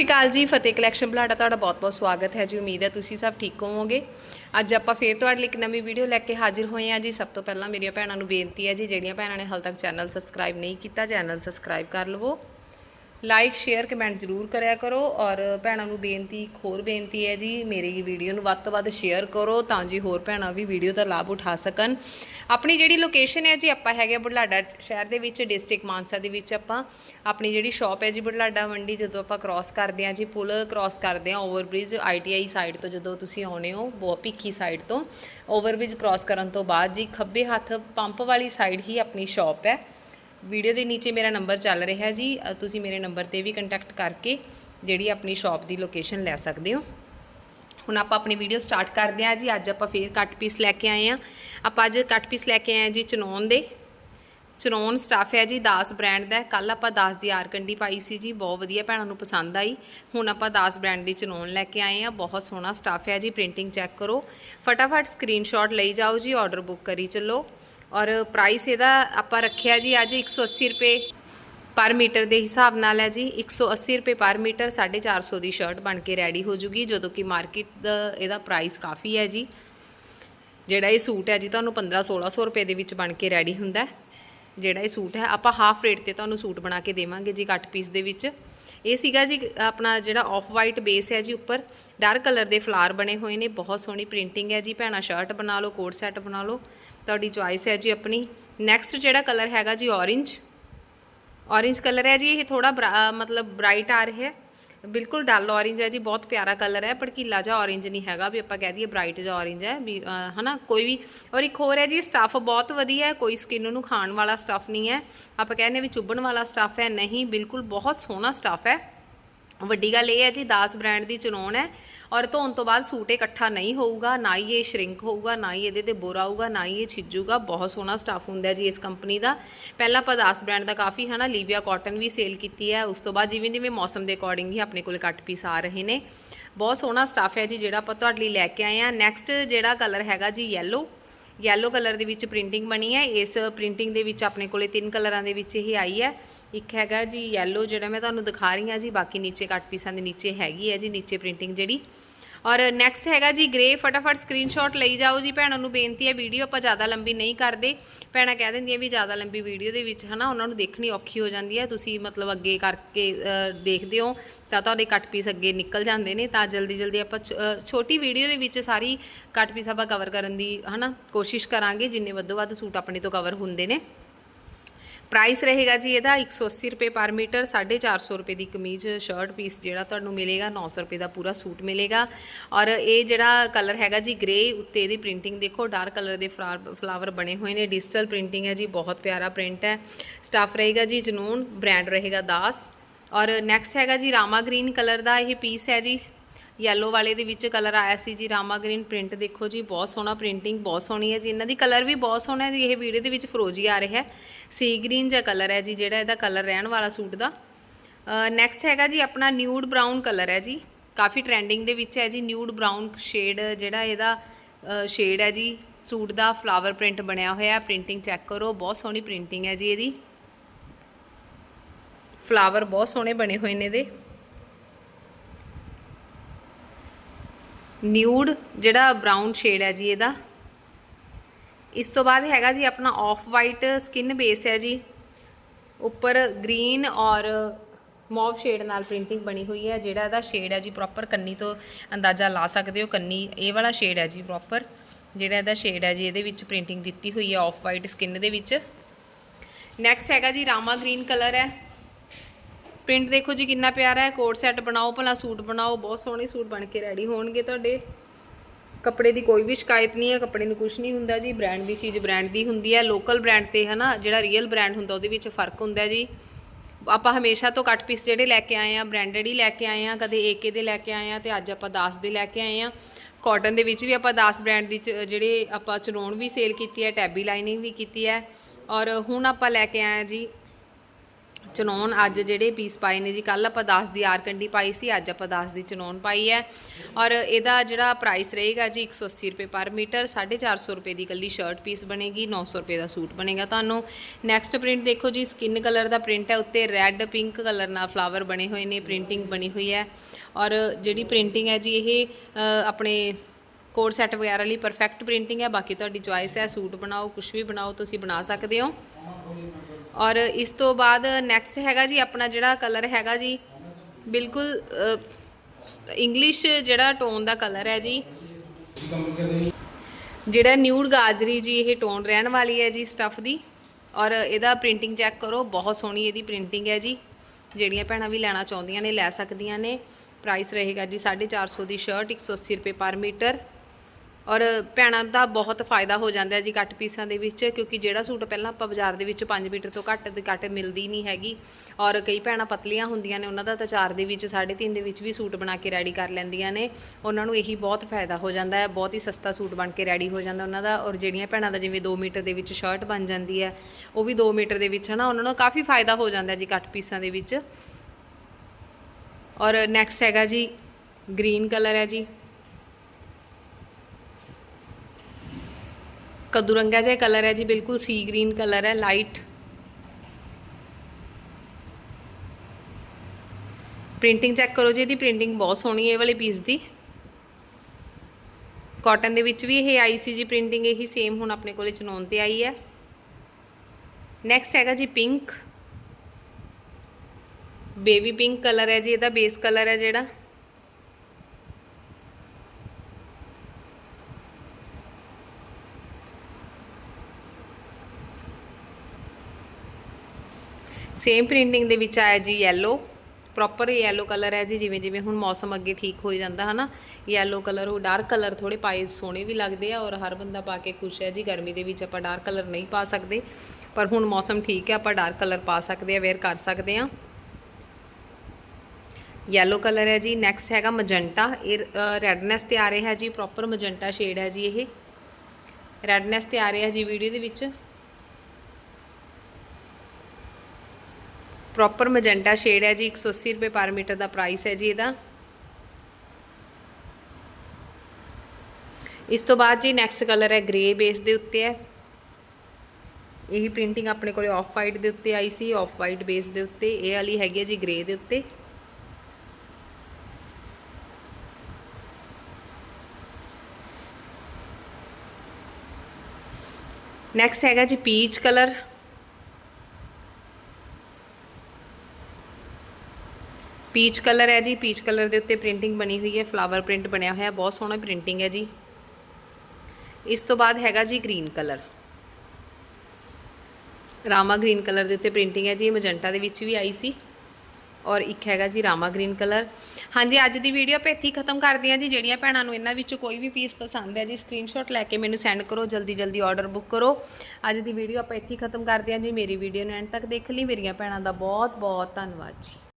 ਸ਼੍ਰੀ ਅਕਾਲ ਜੀ, ਫਤਿਹ ਕਲੈਕਸ਼ਨ ਬਲਾਡਾ, ਤੁਹਾਡਾ ਬਹੁਤ-ਬਹੁਤ ਸਵਾਗਤ ਹੈ ਜੀ। ਉਮੀਦ ਹੈ ਤੁਸੀਂ ਸਭ ਠੀਕ ਹੋਵੋਗੇ। ਅੱਜ ਆਪਾਂ ਫੇਰ ਤੁਹਾਡੇ ਲਈ ਇੱਕ ਨਵੀਂ ਵੀਡੀਓ ਲੈ ਕੇ ਹਾਜ਼ਰ ਹੋਏ ਹਾਂ ਜੀ। ਸਭ ਤੋਂ ਪਹਿਲਾਂ ਮੇਰੀਆਂ ਭੈਣਾਂ ਨੂੰ ਬੇਨਤੀ ਹੈ ਜੀ, ਜਿਹੜੀਆਂ ਭੈਣਾਂ ਨੇ ਹਾਲ ਤੱਕ ਚੈਨਲ ਸਬਸਕ੍ਰਾਈਬ ਨਹੀਂ ਕੀਤਾ ਚੈਨਲ ਸਬਸਕ੍ਰਾਈਬ ਕਰ ਲਵੋ। ਲਾਈਕ ਸ਼ੇਅਰ ਕਮੈਂਟ ਜ਼ਰੂਰ ਕਰਿਆ ਕਰੋ ਔਰ ਭੈਣਾਂ ਨੂੰ ਬੇਨਤੀ ਇੱਕ ਹੋਰ ਬੇਨਤੀ ਹੈ ਜੀ, ਮੇਰੀ ਵੀਡੀਓ ਨੂੰ ਵੱਧ ਤੋਂ ਵੱਧ ਸ਼ੇਅਰ ਕਰੋ ਤਾਂ ਜੀ ਹੋਰ ਭੈਣਾਂ ਵੀ ਵੀਡੀਓ ਦਾ ਲਾਭ ਉਠਾ ਸਕਣ। ਆਪਣੀ ਜਿਹੜੀ ਲੋਕੇਸ਼ਨ ਹੈ ਜੀ, ਆਪਾਂ ਹੈਗੇ ਆ ਬੁਢਲਾਡਾ ਸ਼ਹਿਰ ਦੇ ਵਿੱਚ ਡਿਸਟ੍ਰਿਕਟ ਮਾਨਸਾ ਦੇ ਵਿੱਚ ਆਪਾਂ। ਆਪਣੀ ਜਿਹੜੀ ਸ਼ਾਪ ਹੈ ਜੀ ਬੁਢਲਾਡਾ ਮੰਡੀ, ਜਦੋਂ ਆਪਾਂ ਕ੍ਰਾਸ ਕਰਦੇ ਹਾਂ ਜੀ, ਪੁਲ ਕ੍ਰਾਸ ਕਰਦੇ ਹਾਂ ਓਵਰਬ੍ਰਿਜ ਆਈਟੀਆਈ ਸਾਈਡ ਤੋਂ ਜਦੋਂ ਤੁਸੀਂ ਆਉਣੇ ਹੋ ਬੋ ਭਿੱਖੀ ਸਾਈਡ ਤੋਂ। ਓਵਰਬ੍ਰਿਜ ਕ੍ਰਾਸ ਕਰਨ ਤੋਂ ਬਾਅਦ ਜੀ, ਖੱਬੇ ਹੱਥ ਪੰਪ ਵਾਲੀ ਸਾਈਡ ਹੀ ਆਪਣੀ ਸ਼ਾਪ ਹੈ। ਵੀਡੀਓ ਦੇ ਨੀਚੇ ਮੇਰਾ ਨੰਬਰ ਚੱਲ ਰਿਹਾ ਜੀ। ਤੁਸੀਂ ਮੇਰੇ ਨੰਬਰ ਤੇ ਵੀ ਕੰਟੈਕਟ ਕਰਕੇ ਜਿਹੜੀ ਆਪਣੀ ਸ਼ਾਪ ਦੀ ਲੋਕੇਸ਼ਨ ਲੈ ਸਕਦੇ ਹੋ। ਹੁਣ ਆਪਾਂ ਆਪਣੀ ਵੀਡੀਓ ਸਟਾਰਟ ਕਰਦੇ ਹਾਂ ਜੀ। ਅੱਜ ਆਪਾਂ ਫੇਰ ਕੱਟ ਪੀਸ ਲੈ ਕੇ ਆਏ ਹਾਂ। ਆਪਾਂ ਅੱਜ ਕੱਟ ਪੀਸ ਲੈ ਕੇ ਆਏ ਹਾਂ ਜੀ ਚਨੌਨ ਦੇ। ਚਨੌਨ ਸਟਾਫ ਹੈ ਜੀ, ਦਾਸ ਬ੍ਰਾਂਡ ਦਾ। ਕੱਲ ਆਪਾਂ ਦਾਸ ਦੀ ਆਰਕੰਡੀ ਪਾਈ ਸੀ ਜੀ। ਬਹੁਤ ਵਧੀਆ ਭੈਣਾਂ ਨੂੰ ਪਸੰਦ ਆਈ। ਹੁਣ ਆਪਾਂ ਦਾਸ ਬ੍ਰਾਂਡ ਦੀ ਚਨੌਨ ਲੈ ਕੇ ਆਏ ਆ ਬਹੁਤ ਸੋਹਣਾ ਸਟਾਫ ਹੈ ਜੀ। ਪ੍ਰਿੰਟਿੰਗ ਚੈੱਕ ਕਰੋ। ਫਟਾਫਟ ਸਕਰੀਨਸ਼ਾਟ ਲਈ ਜਾਓ ਜੀ। ਆਰਡਰ ਬੁੱਕ ਕਰੀ ਚੱਲੋ। ਔਰ ਪ੍ਰਾਈਸ ਇਹਦਾ ਆਪਾਂ ਰੱਖਿਆ ਜੀ ਅੱਜ 180 ਰੁਪਏ ਪਰ ਮੀਟਰ ਦੇ ਹਿਸਾਬ ਨਾਲ ਹੈ ਜੀ। 180 ਰੁਪਏ ਪਰ ਮੀਟਰ 450 ਦੀ ਸ਼ਰਟ ਬਣ ਕੇ ਰੈਡੀ ਹੋ ਜੂਗੀ, ਜਦੋਂ ਕਿ ਮਾਰਕੀਟ ਦਾ ਇਹਦਾ ਪ੍ਰਾਈਸ ਕਾਫੀ ਹੈ ਜੀ। ਜਿਹੜਾ ਇਹ ਸੂਟ ਹੈ ਜੀ, ਤੁਹਾਨੂੰ 15 1600 ਰੁਪਏ ਦੇ ਵਿੱਚ ਬਣ ਕੇ ਰੈਡੀ ਹੁੰਦਾ ਜਿਹੜਾ ਇਹ ਸੂਟ ਹੈ, ਆਪਾਂ ਹਾਫ ਰੇਟ ਤੇ ਤੁਹਾਨੂੰ ਸੂਟ ਬਣਾ ਕੇ ਦੇਵਾਂਗੇ ਜੀ ਕੱਟ ਪੀਸ ਦੇ ਵਿੱਚ। ਇਹ ਸੀਗਾ ਜੀ ਆਪਣਾ ਜਿਹੜਾ ਆਫ ਵਾਈਟ ਬੇਸ ਹੈ ਜੀ ਉੱਪਰ। ਡਾਰਕ ਕਲਰ ਦੇ ਫਲਾਰ ਬਣੇ ਹੋਏ ਨੇ, ਬਹੁਤ ਸੋਹਣੀ ਪ੍ਰਿੰਟਿੰਗ ਹੈ ਜੀ। ਭੈਣਾ ਸ਼ਰਟ ਬਣਾ ਲਓ ਕੋਟ ਸੈਟ ਬਣਾ ਲਓ। ਤੁਹਾਡੀ ਚੁਆਇਸ ਹੈ ਜੀ ਆਪਣੀ। ਨੈਕਸਟ ਜਿਹੜਾ ਕਲਰ ਹੈਗਾ ਜੀ ਔਰੇਂਜ ਔਰੇਂਜ ਕਲਰ ਹੈ ਜੀ, ਇਹ ਥੋੜਾ ਮਤਲਬ ਬ੍ਰਾਈਟ ਆ ਰਿਹਾ ਹੈ। ਬਿਲਕੁਲ ਡਲ ਔਰੇਂਜ ਹੈ ਜੀ ਬਹੁਤ ਪਿਆਰਾ ਕਲਰ ਹੈ ਭੜਕੀਲਾ ਜਿਹਾ ਔਰੇਂਜ ਨਹੀਂ ਹੈਗਾ ਵੀ ਆਪਾਂ ਕਹਿ ਦਈਏ ਬ੍ਰਾਈਟ ਜਿਹਾ ਔਰੇਂਜ ਹੈ ਵੀ ਅ, ਹਨਾ ਕੋਈ ਵੀ। ਔਰ ਇੱਕ ਹੋਰ ਹੈ ਜੀ ਸਟਫ ਬਹੁਤ ਵਧੀਆ ਹੈ ਕੋਈ ਸਕਿਨ ਨੂੰ ਖਾਣ ਵਾਲਾ ਸਟਫ ਨਹੀਂ ਹੈ। ਆਪਾਂ ਕਹਿੰਦੇ ਵੀ ਚੁੱਭਣ ਵਾਲਾ ਸਟਫ ਹੈ ਨਹੀਂ ਬਿਲਕੁਲ ਬਹੁਤ ਸੋਹਣਾ ਸਟਫ ਹੈ। ਵੱਡੀ ਗੱਲ ਇਹ ਹੈ ਜੀ ਦਾਸ ਬ੍ਰਾਂਡ ਦੀ ਚਨੌਨ ਹੈ। ਔਰ ਧੋਣ ਤੋਂ ਬਾਅਦ ਸੂਟ ਇਕੱਠਾ ਨਹੀਂ ਹੋਊਗਾ, ਨਾ ਹੀ ਇਹ ਸ਼ਰਿੰਕ ਹੋਊਗਾ, ਨਾ ਹੀ ਇਹਦੇ ਤੇ ਬੋਰਾ ਆਊਗਾ ਨਾ ਹੀ ਇਹ ਛਿੱਜੂਗਾ ਬਹੁਤ ਸੋਹਣਾ ਸਟਾਫ ਹੁੰਦਾ ਜੀ ਇਸ ਕੰਪਨੀ ਦਾ। ਪਹਿਲਾਂ ਆਪਾਂ ਦਾਸ ਬ੍ਰਾਂਡ ਦਾ ਕਾਫੀ ਹਨਾ ਲੀਬੀਆ ਕਾਟਨ ਵੀ ਸੇਲ ਕੀਤੀ ਹੈ। ਉਸ ਤੋਂ ਬਾਅਦ ਜਿਵੇਂ ਜਿਵੇਂ ਮੌਸਮ ਦੇ ਅਕੋਰਡਿੰਗ ਹੀ ਆਪਣੇ ਕੋਲ ਕੱਟ ਪੀਸ ਆ ਰਹੇ ਨੇ। ਬਹੁਤ ਸੋਹਣਾ ਸਟਾਫ ਹੈ ਜੀ ਜਿਹੜਾ ਆਪਾਂ ਤੁਹਾਡੇ ਲਈ ਲੈ ਕੇ ਆਏ ਆ ਨੈਕਸਟ ਜਿਹੜਾ ਕਲਰ ਹੈਗਾ ਜੀ ਯੈਲੋ ਯੈਲੋ ਕਲਰ ਦੇ ਵਿੱਚ ਪ੍ਰਿੰਟਿੰਗ ਬਣੀ ਹੈ। ਇਸ ਪ੍ਰਿੰਟਿੰਗ ਦੇ ਵਿੱਚ ਆਪਣੇ ਕੋਲੇ ਤਿੰਨ ਕਲਰਾਂ ਦੇ ਵਿੱਚ ਇਹ ਆਈ ਹੈ। ਇੱਕ ਹੈਗਾ ਜੀ ਯੈਲੋ ਜਿਹੜਾ ਮੈਂ ਤੁਹਾਨੂੰ ਦਿਖਾ ਰਹੀ ਹਾਂ ਜੀ, ਬਾਕੀ ਨੀਚੇ ਕੱਟ ਪੀਸਾਂ ਦੇ ਨੀਚੇ ਹੈਗੀ ਹੈ ਜੀ, ਨੀਚੇ ਪ੍ਰਿੰਟਿੰਗ ਜਿਹੜੀ। ਔਰ ਨੈਕਸਟ ਹੈਗਾ ਜੀ ਗ੍ਰੇ ਫਟਾਫਟ ਸਕਰੀਨਸ਼ਾਟ ਲਈ ਜਾਓ ਜੀ ਭੈਣਾਂ ਨੂੰ ਬੇਨਤੀ ਹੈ ਵੀਡੀਓ ਆਪਾਂ ਜ਼ਿਆਦਾ ਲੰਬੀ ਨਹੀਂ ਕਰਦੇ। ਭੈਣਾਂ ਕਹਿ ਦਿੰਦੀਆਂ ਵੀ ਜ਼ਿਆਦਾ ਲੰਬੀ ਵੀਡੀਓ ਦੇ ਵਿੱਚ, ਹਨਾ, ਉਹਨਾਂ ਨੂੰ ਦੇਖਣੀ ਔਖੀ ਹੋ ਜਾਂਦੀ ਹੈ। ਤੁਸੀਂ ਮਤਲਬ ਅੱਗੇ ਕਰਕੇ ਦੇਖਦੇ ਹੋ, ਤਾਂ ਤੁਹਾਡੇ ਕੱਟ ਪੀਸ ਅੱਗੇ ਨਿਕਲ ਜਾਂਦੇ ਨੇ, ਤਾਂ ਜਲਦੀ ਜਲਦੀ ਆਪਾਂ ਛ- ਛੋਟੀ ਵੀਡੀਓ ਦੇ ਵਿੱਚ ਸਾਰੀ ਕੱਟ ਪੀਸ ਆਪਾਂ ਕਵਰ ਕਰਨ ਦੀ, ਹਨਾ, ਕੋਸ਼ਿਸ਼ ਕਰਾਂਗੇ, ਜਿੰਨੇ ਵੱਧੋ ਵੱਧ ਸੂਟ ਆਪਣੇ ਤੋਂ ਕਵਰ ਹੁੰਦੇ ਨੇ। ਪ੍ਰਾਈਸ ਰਹੇਗਾ ਜੀ ਇਹਦਾ 180 ਰੁਪਏ ਪਰ ਮੀਟਰ 450 ਰੁਪਏ ਦੀ ਕਮੀਜ਼ ਸ਼ਰਟ ਪੀਸ ਜਿਹੜਾ ਤੁਹਾਨੂੰ ਮਿਲੇਗਾ 900 ਰੁਪਏ ਦਾ ਪੂਰਾ ਸੂਟ ਮਿਲੇਗਾ। ਔਰ ਇਹ ਜਿਹੜਾ ਕਲਰ ਹੈਗਾ ਜੀ ਗ੍ਰੇ ਉੱਤੇ ਇਹਦੀ ਪ੍ਰਿੰਟਿੰਗ ਦੇਖੋ ਡਾਰਕ ਕਲਰ ਦੇ ਫਲਾਵਰ ਬਣੇ ਹੋਏ ਨੇ ਡਿਜੀਟਲ ਪ੍ਰਿੰਟਿੰਗ ਹੈ ਜੀ, ਬਹੁਤ ਪਿਆਰਾ ਪ੍ਰਿੰਟ ਹੈ। ਸਟਾਫ ਰਹੇਗਾ ਜੀ ਜਨੂਨ ਬ੍ਰਾਂਡ ਰਹੇਗਾ ਦਾਸ। ਔਰ ਨੈਕਸਟ ਹੈਗਾ ਜੀ ਰਾਮਾ ਗ੍ਰੀਨ ਕਲਰ ਦਾ ਇਹ ਪੀਸ ਹੈ ਜੀ। ਯੈਲੋ ਵਾਲੇ ਦੇ ਵਿੱਚ ਕਲਰ ਆਇਆ ਸੀ ਜੀ, ਰਾਮਾ ਗ੍ਰੀਨ ਪ੍ਰਿੰਟ ਦੇਖੋ ਜੀ, ਬਹੁਤ ਸੋਹਣਾ ਪ੍ਰਿੰਟਿੰਗ ਬਹੁਤ ਸੋਹਣੀ ਹੈ ਜੀ। ਇਹਨਾਂ ਦੀ ਕਲਰ ਵੀ ਬਹੁਤ ਸੋਹਣਾ ਹੈ ਜੀ, ਇਹ ਵੀਡੀਓ ਦੇ ਵਿੱਚ ਫਰੋਜੀ ਆ ਰਿਹਾ ਹੈ। ਸੀ ਗ੍ਰੀਨ ਜਿਹਾ ਕਲਰ ਹੈ ਜੀ, ਜਿਹੜਾ ਇਹਦਾ ਕਲਰ ਰਹਿਣ ਵਾਲਾ ਸੂਟ ਦਾ। ਨੈਕਸਟ ਹੈਗਾ ਜੀ, ਆਪਣਾ ਨਿਊਡ ਬਰਾਊਨ ਕਲਰ ਹੈ ਜੀ। ਕਾਫੀ ਟ੍ਰੈਂਡਿੰਗ ਦੇ ਵਿੱਚ ਹੈ ਜੀ ਨਿਊਡ ਬਰਾਊਨ ਸ਼ੇਡ ਜਿਹੜਾ ਇਹਦਾ ਸ਼ੇਡ ਹੈ ਜੀ। ਸੂਟ ਦਾ ਫਲਾਵਰ ਪ੍ਰਿੰਟ ਬਣਿਆ ਹੋਇਆ ਹੈ ਪ੍ਰਿੰਟਿੰਗ ਚੈੱਕ ਕਰੋ, ਬਹੁਤ ਸੋਹਣੀ ਪ੍ਰਿੰਟਿੰਗ ਹੈ ਜੀ ਇਹਦੀ। ਫਲਾਵਰ ਬਹੁਤ ਸੋਹਣੇ ਬਣੇ ਹੋਏ ਨੇ ਇਹਦੇ। ਨਿਊਡ ਜਿਹੜਾ ਬਰਾਊਨ ਸ਼ੇਡ ਹੈ ਜੀ ਇਹਦਾ। ਇਸ ਤੋਂ ਬਾਅਦ ਹੈਗਾ ਜੀ ਆਪਣਾ ਆਫ ਵਾਈਟ ਸਕਿਨ ਬੇਸ ਹੈ ਜੀ। ਉੱਪਰ ਗ੍ਰੀਨ ਔਰ ਮੌਵ ਸ਼ੇਡ ਨਾਲ ਪ੍ਰਿੰਟਿੰਗ ਬਣੀ ਹੋਈ ਹੈ। ਜਿਹੜਾ ਇਹਦਾ ਸ਼ੇਡ ਹੈ ਜੀ ਪ੍ਰੋਪਰ ਕੰਨੀ ਤੋਂ ਅੰਦਾਜ਼ਾ ਲਾ ਸਕਦੇ ਹੋ। ਕੰਨੀ ਇਹ ਵਾਲਾ ਸ਼ੇਡ ਹੈ ਜੀ ਪ੍ਰੋਪਰ ਜਿਹੜਾ ਇਹਦਾ ਸ਼ੇਡ ਹੈ ਜੀ ਇਹਦੇ ਵਿੱਚ ਪ੍ਰਿੰਟਿੰਗ ਦਿੱਤੀ ਹੋਈ ਹੈ ਆਫ ਵਾਈਟ ਸਕਿਨ ਦੇ ਵਿੱਚ। ਨੈਕਸਟ ਹੈਗਾ ਜੀ ਰਾਮਾ ਗ੍ਰੀਨ ਕਲਰ ਹੈ। ਪ੍ਰਿੰਟ ਦੇਖੋ ਜੀ ਕਿੰਨਾ ਪਿਆਰਾ ਹੈ, ਕੋਟ ਸੈੱਟ ਬਣਾਓ, ਭਲਾ ਸੂਟ ਬਣਾਓ, ਬਹੁਤ ਸੋਹਣੇ ਸੂਟ ਬਣ ਕੇ ਰੈਡੀ ਹੋਣਗੇ ਤੁਹਾਡੇ। ਕੱਪੜੇ ਦੀ ਕੋਈ ਵੀ ਸ਼ਿਕਾਇਤ ਨਹੀਂ ਹੈ, ਕੱਪੜੇ ਨੂੰ ਕੁਝ ਨਹੀਂ ਹੁੰਦਾ ਜੀ ਬ੍ਰਾਂਡ ਦੀ ਚੀਜ਼ ਬ੍ਰਾਂਡ ਦੀ ਹੁੰਦੀ ਹੈ ਲੋਕਲ ਬ੍ਰਾਂਡ ਤੇ ਹਨਾ, ਜਿਹੜਾ ਰੀਅਲ ਬ੍ਰਾਂਡ ਹੁੰਦਾ ਉਹਦੇ ਵਿੱਚ ਫ਼ਰਕ ਹੁੰਦਾ ਜੀ। ਆਪਾਂ ਹਮੇਸ਼ਾ ਤੋਂ ਕੱਟ ਪੀਸ ਜਿਹੜੇ ਲੈ ਕੇ ਆਏ ਆ ਬ੍ਰਾਂਡਡ ਹੀ ਲੈ ਕੇ ਆਏ ਆ ਕਦੇ ਏਕੇ ਦੇ ਲੈ ਕੇ ਆਏ ਆ ਤੇ ਅੱਜ ਆਪਾਂ 10 ਦੇ ਲੈ ਕੇ ਆਏ ਆ ਕਾਟਨ ਦੇ ਵਿੱਚ ਵੀ ਆਪਾਂ 10 ਬ੍ਰਾਂਡ ਦੀ ਚ- ਜਿਹੜੇ ਆਪਾਂ ਚਨੋਣ ਵੀ ਸੇਲ ਕੀਤੀ ਹੈ ਟੈਬੀ ਲਾਈਨਿੰਗ ਵੀ ਕੀਤੀ ਹੈ। ਔਰ ਹੁਣ ਆਪਾਂ ਲੈ ਕੇ ਆਏ ਆ ਜੀ ਚਨੌਨ ਅੱਜ ਜਿਹੜੇ ਪੀਸ ਪਾਏ ਨੇ ਜੀ ਕੱਲ ਆਪਾਂ 10 ਦੀ ਆਰਕੰਡੀ ਪਾਈ ਸੀ, ਅੱਜ ਆਪਾਂ 10 ਦੀ ਚਨੌਨ ਪਾਈ ਹੈ। ਔਰ ਇਹਦਾ ਜਿਹੜਾ ਪ੍ਰਾਈਸ ਰਹੇਗਾ ਜੀ 180 ਰੁਪਏ ਪਰ ਮੀਟਰ 450 ਰੁਪਏ ਦੀ ਇਕੱਲੀ ਸ਼ਰਟ ਪੀਸ ਬਣੇਗੀ 900 ਰੁਪਏ ਦਾ ਸੂਟ ਬਣੇਗਾ ਤੁਹਾਨੂੰ। ਨੈਕਸਟ ਪ੍ਰਿੰਟ ਦੇਖੋ ਜੀ ਸਕਿਨ ਕਲਰ ਦਾ ਪ੍ਰਿੰਟ ਹੈ, ਉੱਤੇ ਰੈੱਡ ਪਿੰਕ ਕਲਰ ਨਾਲ ਫਲਾਵਰ ਬਣੇ ਹੋਏ ਨੇ ਪ੍ਰਿੰਟਿੰਗ ਬਣੀ ਹੋਈ ਹੈ। ਔਰ ਜਿਹੜੀ ਪ੍ਰਿੰਟਿੰਗ ਹੈ ਜੀ, ਇਹ ਆਪਣੇ ਕੋਡ ਸੈੱਟ ਵਗੈਰਾ ਲਈ ਪਰਫੈਕਟ ਪ੍ਰਿੰਟਿੰਗ ਹੈ। ਬਾਕੀ ਤੁਹਾਡੀ ਚੁਆਇਸ ਹੈ, ਸੂਟ ਬਣਾਓ ਕੁਝ ਵੀ ਬਣਾਓ, ਤੁਸੀਂ ਬਣਾ ਸਕਦੇ ਹੋ। ਔਰ ਇਸ ਤੋਂ ਬਾਅਦ ਨੈਕਸਟ ਹੈਗਾ ਜੀ, ਆਪਣਾ ਜਿਹੜਾ ਕਲਰ ਹੈਗਾ ਜੀ, ਬਿਲਕੁਲ ਇੰਗਲਿਸ਼ ਜਿਹੜਾ ਟੋਨ ਦਾ ਕਲਰ ਹੈ ਜੀ। ਜਿਹੜਾ ਨਿਊਡ ਗਾਜਰੀ ਜੀ, ਇਹ ਟੋਨ ਰਹਿਣ ਵਾਲੀ ਹੈ ਜੀ ਸਟਫ ਦੀ। ਔਰ ਇਹਦਾ ਪ੍ਰਿੰਟਿੰਗ ਚੈੱਕ ਕਰੋ, ਬਹੁਤ ਸੋਹਣੀ ਇਹਦੀ ਪ੍ਰਿੰਟਿੰਗ ਹੈ ਜੀ। ਜਿਹੜੀਆਂ ਭੈਣਾਂ ਵੀ ਲੈਣਾ ਚਾਹੁੰਦੀਆਂ ਨੇ, ਲੈ ਸਕਦੀਆਂ ਨੇ। ਪ੍ਰਾਈਸ ਰਹੇਗਾ ਜੀ 450 ਦੀ ਸ਼ਰਟ 180 ਰੁਪਏ ਪਰ ਮੀਟਰ ਔਰ ਭੈਣਾਂ ਦਾ ਬਹੁਤ ਫਾਇਦਾ ਹੋ ਜਾਂਦਾ ਹੈ ਜੀ ਕੱਟ ਪੀਸਾਂ ਦੇ ਵਿੱਚ, ਕਿਉਂਕਿ ਜਿਹੜਾ ਸੂਟ ਪਹਿਲਾਂ ਆਪਾਂ ਬਾਜ਼ਾਰ ਦੇ ਵਿੱਚ 5 ਮੀਟਰ ਤੋਂ ਘੱਟ ਦੀ ਕੱਟ ਮਿਲਦੀ ਨਹੀਂ ਹੈਗੀ। ਔਰ ਕਈ ਭੈਣਾਂ ਪਤਲੀਆਂ ਹੁੰਦੀਆਂ ਨੇ, ਉਹਨਾਂ ਦਾ ਤਾਂ 4 ਦੇ ਵਿੱਚ 3.5 ਦੇ ਵਿੱਚ ਵੀ ਸੂਟ ਬਣਾ ਕੇ ਰੈਡੀ ਕਰ ਲੈਂਦੀਆਂ ਨੇ। ਉਹਨਾਂ ਨੂੰ ਇਹੀ ਬਹੁਤ ਫਾਇਦਾ ਹੋ ਜਾਂਦਾ ਹੈ, ਬਹੁਤ ਹੀ ਸਸਤਾ ਸੂਟ ਬਣ ਕੇ ਰੈਡੀ ਹੋ ਜਾਂਦਾ ਉਹਨਾਂ ਦਾ। ਔਰ ਜਿਹੜੀਆਂ ਭੈਣਾਂ ਦਾ ਜਿਵੇਂ 2 ਮੀਟਰ ਦੇ ਵਿੱਚ ਸ਼ਰਟ ਬਣ ਜਾਂਦੀ ਹੈ, ਉਹ ਵੀ 2 ਮੀਟਰ ਦੇ ਵਿੱਚ ਹਨਾ, ਉਹਨਾਂ ਨੂੰ ਕਾਫੀ ਫਾਇਦਾ ਹੋ ਜਾਂਦਾ ਜੀ ਕੱਟ ਪੀਸਾਂ ਦੇ ਵਿੱਚ। ਔਰ ਨੈਕਸਟ ਹੈਗਾ ਜੀ ਗ੍ਰੀਨ ਕਲਰ ਹੈ ਜੀ। ਕਦੂਰੰਗਾ ਜਿਹਾ ਕਲਰ ਹੈ ਜੀ ਬਿਲਕੁਲ ਸੀ ਗ੍ਰੀਨ ਕਲਰ ਹੈ ਲਾਈਟ ਪ੍ਰਿੰਟਿੰਗ ਚੈੱਕ ਕਰੋ ਜੀ ਇਹਦੀ ਪ੍ਰਿੰਟਿੰਗ ਬਹੁਤ ਸੋਹਣੀ ਹੈ ਇਹ ਵਾਲੇ ਪੀਸ ਦੀ ਕਾਟਨ ਦੇ ਵਿੱਚ ਵੀ ਇਹ ਆਈ ਸੀ ਜੀ ਪ੍ਰਿੰਟਿੰਗ ਇਹੀ ਸੇਮ ਹੁਣ ਆਪਣੇ ਕੋਲੇ ਚਨੌਨ ਤੇ ਆਈ ਹੈ ਨੈਕਸਟ ਹੈਗਾ ਜੀ ਪਿੰਕ ਬੇਬੀ ਪਿੰਕ ਕਲਰ ਹੈ ਜੀ ਇਹਦਾ ਬੇਸ ਕਲਰ ਹੈ ਜਿਹੜਾ ਸੇਮ ਪ੍ਰਿੰਟਿੰਗ ਦੇ ਵਿੱਚ ਆਇਆ ਜੀ yellow ਪ੍ਰੋਪਰ yellow ਕਲਰ ਹੈ ਜੀ, ਜਿਵੇਂ ਜਿਵੇਂ ਹੁਣ ਮੌਸਮ ਅੱਗੇ ਠੀਕ ਹੋ ਜਾਂਦਾ, ਹਨਾ? Yellow ਕਲਰ ਉਹ ਡਾਰਕ ਕਲਰ ਥੋੜੇ ਪਾਏ ਸੋਹਣੇ ਵੀ ਲੱਗਦੇ ਆ ਔਰ ਹਰ ਬੰਦਾ ਪਾ ਕੇ ਖੁਸ਼ ਹੈ ਜੀ। ਗਰਮੀ ਦੇ ਵਿੱਚ ਆਪਾਂ ਡਾਰਕ ਕਲਰ ਨਹੀਂ ਪਾ ਸਕਦੇ, ਪਰ ਹੁਣ ਮੌਸਮ ਠੀਕ ਹੈ, ਆਪਾਂ ਡਾਰਕ ਕਲਰ ਪਾ ਸਕਦੇ ਆ ਵੇਅਰ ਕਰ ਸਕਦੇ ਆ। ਯੈਲੋ ਕਲਰ ਹੈ ਜੀ ਨੈਕਸਟ ਹੈਗਾ ਮਜੰਟਾ ਇਹ ਰੈਡਨੈਸ ਤੇ ਆ ਰਿਹਾ ਹੈ ਜੀ ਪ੍ਰੋਪਰ ਮਜੰਟਾ ਸ਼ੇਡ ਹੈ ਜੀ ਇਹ। ਰੈਡਨੈਸ ਤੇ ਆ ਰਿਹਾ ਜੀ ਵੀਡੀਓ ਦੇ ਵਿੱਚ। ਪ੍ਰੋਪਰ ਮਜੰਟਾ ਸ਼ੇਡ ਹੈ ਜੀ 180 ਰੁਪਏ ਪਰ ਮੀਟਰ ਦਾ ਪ੍ਰਾਈਸ ਹੈ ਜੀ ਇਹਦਾ। ਇਸ ਤੋਂ ਬਾਅਦ ਜੀ ਨੈਕਸਟ ਕਲਰ ਹੈ ਗ੍ਰੇ ਬੇਸ ਦੇ ਉੱਤੇ ਹੈ। ਇਹੀ ਪ੍ਰਿੰਟਿੰਗ ਆਪਣੇ ਕੋਲੇ ਆਫ ਵਾਈਟ ਦੇ ਉੱਤੇ ਆਈ ਸੀ ਆਫ ਵਾਈਟ ਬੇਸ ਦੇ ਉੱਤੇ। ਇਹ ਵਾਲੀ ਹੈਗੀ ਹੈ ਜੀ ਗ੍ਰੇ ਦੇ ਉੱਤੇ। ਨੈਕਸਟ ਹੈਗਾ ਜੀ ਪੀਚ ਕਲਰ ਪੀਚ ਕਲਰ ਹੈ ਜੀ, ਪੀਚ ਕਲਰ ਦੇ ਉੱਤੇ ਪ੍ਰਿੰਟਿੰਗ ਬਣੀ ਹੋਈ ਹੈ, ਫਲਾਵਰ ਪ੍ਰਿੰਟ ਬਣਿਆ ਹੋਇਆ, ਬਹੁਤ ਸੋਹਣਾ ਪ੍ਰਿੰਟਿੰਗ ਹੈ ਜੀ। ਇਸ ਤੋਂ ਬਾਅਦ ਹੈਗਾ ਜੀ green colour. Rama green colour ਦੇ ਉੱਤੇ ਪ੍ਰਿੰਟਿੰਗ ਹੈ ਜੀ, ਇਹ ਮਜੰਟਾ ਦੇ ਵਿੱਚ ਵੀ ਆਈ ਸੀ। ਔਰ ਇੱਕ ਹੈਗਾ ਜੀ ਰਾਮਾ ਗ੍ਰੀਨ ਕਲਰ। ਹਾਂਜੀ, ਅੱਜ ਦੀ ਵੀਡੀਓ ਆਪਾਂ ਇੱਥੇ ਹੀ ਖਤਮ ਕਰਦੇ ਹਾਂ ਜੀ, ਜਿਹੜੀਆਂ ਭੈਣਾਂ ਨੂੰ ਇਹਨਾਂ ਵਿੱਚੋਂ ਕੋਈ ਵੀ ਪੀਸ ਪਸੰਦ ਹੈ ਜੀ ਸਕਰੀਨਸ਼ਾਟ ਲੈ ਕੇ ਮੈਨੂੰ ਸੈਂਡ ਕਰੋ ਜਲਦੀ ਜਲਦੀ ਆਰਡਰ ਬੁੱਕ ਕਰੋ। ਅੱਜ ਦੀ ਵੀਡੀਓ ਆਪਾਂ ਇੱਥੇ ਹੀ ਖਤਮ ਕਰਦੇ ਹਾਂ ਜੀ, ਮੇਰੀ ਵੀਡੀਓ ਨੂੰ ਐਂਡ ਤੱਕ ਦੇਖ ਲਈ, ਮੇਰੀਆਂ ਭੈਣਾਂ ਦਾ ਬਹੁਤ ਬਹੁਤ ਧੰਨਵਾਦ ਜੀ।